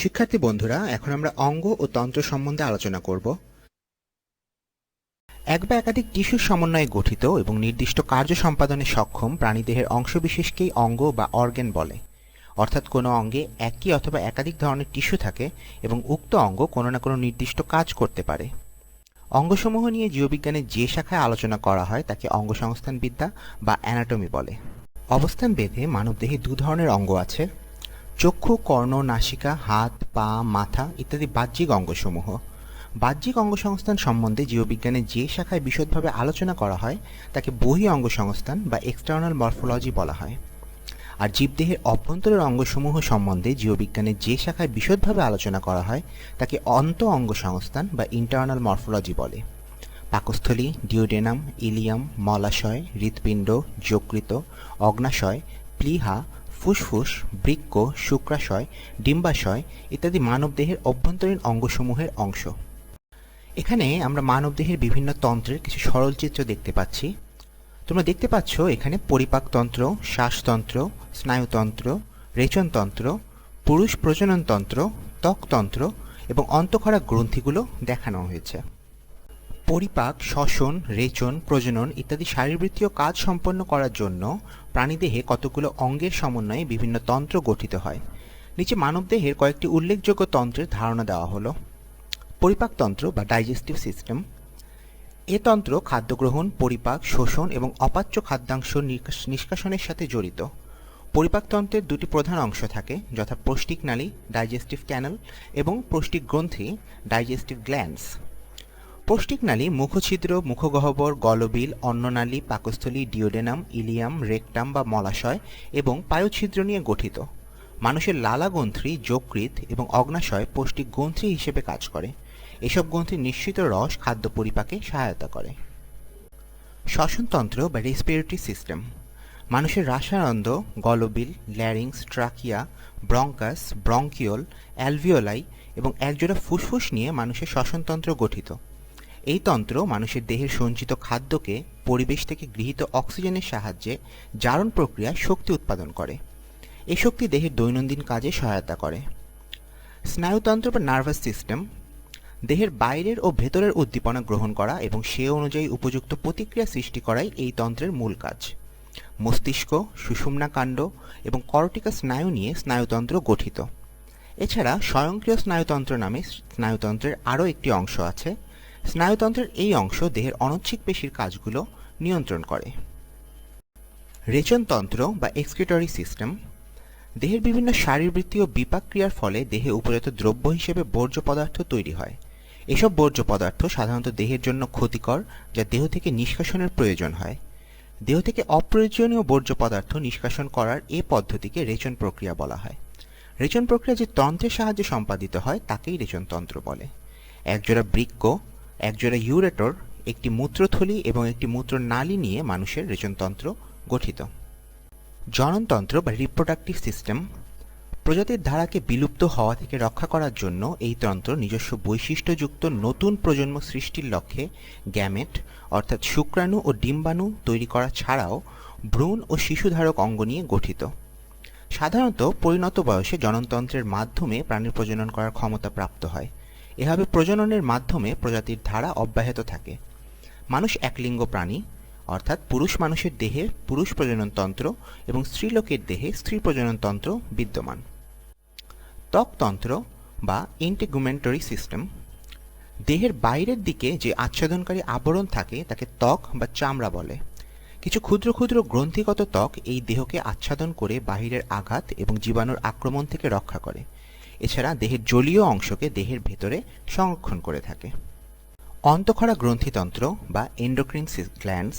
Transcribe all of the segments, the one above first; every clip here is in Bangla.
শিক্ষার্থী বন্ধুরা, এখন আমরা অঙ্গ ও তন্ত্র সম্বন্ধে আলোচনা করব। এক বা একাধিক টিস্যুর সমন্বয়ে গঠিত এবং নির্দিষ্ট কার্য সম্পাদনে সক্ষম প্রাণীদেহের অংশবিশেষকেই অঙ্গ বা অর্গ্যান বলে। অর্থাৎ কোনো অঙ্গে একই অথবা একাধিক ধরনের টিস্যু থাকে এবং উক্ত অঙ্গ কোনো না কোনো নির্দিষ্ট কাজ করতে পারে। অঙ্গসমূহ নিয়ে জীববিজ্ঞানের যে শাখায় আলোচনা করা হয় তাকে অঙ্গসংস্থানবিদ্যা বা অ্যানাটমি বলে। অবস্থান বেঁধে মানবদেহে দু ধরনের অঙ্গ আছে। চক্ষু, কর্ণ, নাসিকা, হাত, পা, মাথা ইত্যাদি বাহ্যিক অঙ্গসমূহ। বাহ্যিক অঙ্গসংস্থান সম্বন্ধে জীববিজ্ঞানের যে শাখায় বিশদভাবে আলোচনা করা হয়, তাকে বহি অঙ্গসংস্থান বা এক্সটার্নাল মরফোলজি বলা হয়। আর জীবদেহের অভ্যন্তরের অঙ্গসমূহ সম্বন্ধে জীববিজ্ঞানের যে শাখায় বিশদভাবে আলোচনা করা হয়, তাকে অন্ত অঙ্গসংস্থান বা ইন্টারনাল মরফোলজি বলে। পাকস্থলী ডিওডেনাম ইলিয়াম মলাশয়, হৃৎপিণ্ড, যকৃত, অগ্নাশয়, প্লীহা ফুসফুস, বৃক্ক, শুক্রাশয়, ডিম্বাশয় ইত্যাদি মানবদেহের অভ্যন্তরীণ অঙ্গসমূহের অংশ। এখানে আমরা মানবদেহের বিভিন্ন তন্ত্রের কিছু সরল চিত্র দেখতে পাচ্ছি। তোমরা দেখতে পাচ্ছ এখানে পরিপাকতন্ত্র, শ্বাসতন্ত্র, স্নায়ুতন্ত্র, রেচনতন্ত্র, পুরুষ প্রজননতন্ত্র, ত্বকতন্ত্র এবং অন্তঃক্ষরা গ্রন্থিগুলো দেখানো হয়েছে। পরিপাক, শ্বসন, রেচন, প্রজনন ইত্যাদি শারীরবৃত্তীয় কাজ সম্পন্ন করার জন্য প্রাণীদেহে কতগুলো অঙ্গের সমন্বয়ে বিভিন্ন তন্ত্র গঠিত হয়। নিচে মানবদেহের কয়েকটি উল্লেখযোগ্য তন্ত্রের ধারণা দেওয়া হলো। পরিপাকতন্ত্র বা ডাইজেস্টিভ সিস্টেম। এ তন্ত্র খাদ্য গ্রহণ, পরিপাক শোষণ এবং অপাচ্য খাদ্যাংশ নিষ্কাশনের সাথে জড়িত। পরিপাকতন্ত্রের দুটি প্রধান অংশ থাকে, যথা পৌষ্টিক নালী, ডাইজেস্টিভ ক্যানেল এবং পৌষ্টিক গ্রন্থি, ডাইজেস্টিভ গ্ল্যান্ডস। পৌষ্টিক নালী, মুখছিদ্র, মুখগহ্বর, গলবিল অন্ননালী পাকস্থলী, ডিওডেনাম, ইলিয়াম, রেকটাম বা মলাশয় এবং পায়ুছিদ্র নিয়ে গঠিত। মানুষের লালা লালাগ্রন্থি যকৃৎ এবং অগ্নাশয় পৌষ্টিক গ্রন্থি হিসেবে কাজ করে। এসব গ্রন্থির নিশ্চিত রস, খাদ্য পরিপাকে সহায়তা করে। শ্বসনতন্ত্র বা রেসপিরেটরি সিস্টেম মানুষের রাসায়ন্দ গলবিল larynx trachea bronchus bronchiole alveoli এবং একজোড়া ফুসফুস নিয়ে মানুষের শ্বসনতন্ত্র গঠিত। এই তন্ত্র মানুষের দেহের সঞ্চিত খাদ্যকে পরিবেশ থেকে গৃহীত অক্সিজেনের সাহায্যে জারণ প্রক্রিয়ায় শক্তি উৎপাদন করে। এই শক্তি দেহের দৈনন্দিন কাজে সহায়তা করে। স্নায়ুতন্ত্র বা নার্ভাস সিস্টেম, দেহের বাইরের ও ভেতরের উদ্দীপনা গ্রহণ করা এবং সে অনুযায়ী উপযুক্ত প্রতিক্রিয়া সৃষ্টি করাই এই তন্ত্রের মূল কাজ। মস্তিষ্ক, সুষুম্না কাণ্ড এবং করটিকা স্নায়ু নিয়ে স্নায়ুতন্ত্র গঠিত। এছাড়া স্বয়ংক্রিয় স্নায়ুতন্ত্র নামে স্নায়ুতন্ত্রের আরও একটি অংশ আছে স্নায়ুতন্ত্রের এই অংশ দেহের অনচ্ছিক পেশির কাজগুলো নিয়ন্ত্রণ করে। রেচনতন্ত্র বা এক্সক্রিটরি সিস্টেম, দেহের বিভিন্ন শারীরবৃত্তীয় বিপাক ক্রিয়ার ফলে দেহে উপজাত দ্রব্য হিসেবে বর্জ্য পদার্থ তৈরি হয়। এসব বর্জ্য পদার্থ সাধারণত দেহের জন্য ক্ষতিকর, যা দেহ থেকে নিষ্কাশনের প্রয়োজন হয়। দেহ থেকে অপ্রয়োজনীয় বর্জ্য পদার্থ নিষ্কাশন করার এ পদ্ধতিকে রেচন প্রক্রিয়া বলা হয়। রেচন প্রক্রিয়া যে তন্ত্রের সাহায্যে সম্পাদিত হয়, তাকেই রেচনতন্ত্র বলে। একজোড়া বৃক্ক একজোড়া ইউরেটর, একটি মূত্রথলি এবং একটি মূত্রনালী নিয়ে মানুষের রেচনতন্ত্র গঠিত। জননতন্ত্র বা রিপ্রোডাক্টিভ সিস্টেম প্রজাতির ধারাকে বিলুপ্ত হওয়া থেকে রক্ষা করার জন্য এই তন্ত্র নিজস্ব বৈশিষ্ট্যযুক্ত নতুন প্রজন্ম সৃষ্টির লক্ষ্যে গ্যামেট, অর্থাৎ শুক্রাণু ও ডিম্বাণু তৈরি করা ছাড়াও ভ্রূণ ও শিশুধারক অঙ্গ নিয়ে গঠিত। সাধারণত পরিণত বয়সে জননতন্ত্রের মাধ্যমে প্রাণীর প্রজনন করার ক্ষমতা প্রাপ্ত হয়। এভাবে প্রজননের মাধ্যমে প্রজাতির ধারা অব্যাহত থাকে। মানুষ একলিঙ্গ প্রাণী, অর্থাৎ পুরুষ মানুষের দেহে পুরুষ প্রজননতন্ত্র এবং স্ত্রীলোকের দেহে স্ত্রী প্রজননতন্ত্র বিদ্যমান। ত্বকতন্ত্র বা ইন্টিগুমেন্টারি সিস্টেম দেহের বাইরের দিকে যে আচ্ছাদনকারী আবরণ থাকে তাকে ত্বক বা চামড়া বলে। কিছু ক্ষুদ্র ক্ষুদ্র গ্রন্থিগত ত্বক এই দেহকে আচ্ছাদন করে বাহিরের আঘাত এবং জীবাণুর আক্রমণ থেকে রক্ষা করে। এছাড়া দেহের জলীয় অংশকে দেহের ভেতরে সংরক্ষণ করে থাকে। অন্তঃক্ষরা গ্রন্থিতন্ত্র বা এন্ডোক্রিন গ্ল্যান্ডস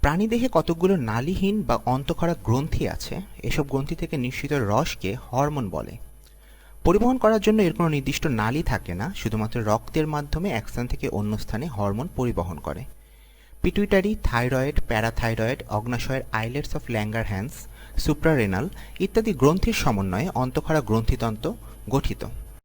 প্রাণীদেহে কতগুলো নালীহীন বা অন্তঃক্ষরা গ্রন্থি আছে, এসব গ্রন্থি থেকে নিঃসৃত রসকে হরমোন বলে। পরিবহন করার জন্য এর কোনো নির্দিষ্ট নালী থাকে না, শুধুমাত্র রক্তের মাধ্যমে এক স্থান থেকে অন্য স্থানে হরমোন পরিবহন করে। পিটুইটারি থাইরয়েড প্যারাথাইরয়েড অগ্নাশয়ের islets of Langerhans suprarenal ইত্যাদি গ্রন্থির সমন্বয়ে অন্তঃক্ষরা গ্রন্থিতন্ত্র গঠিত।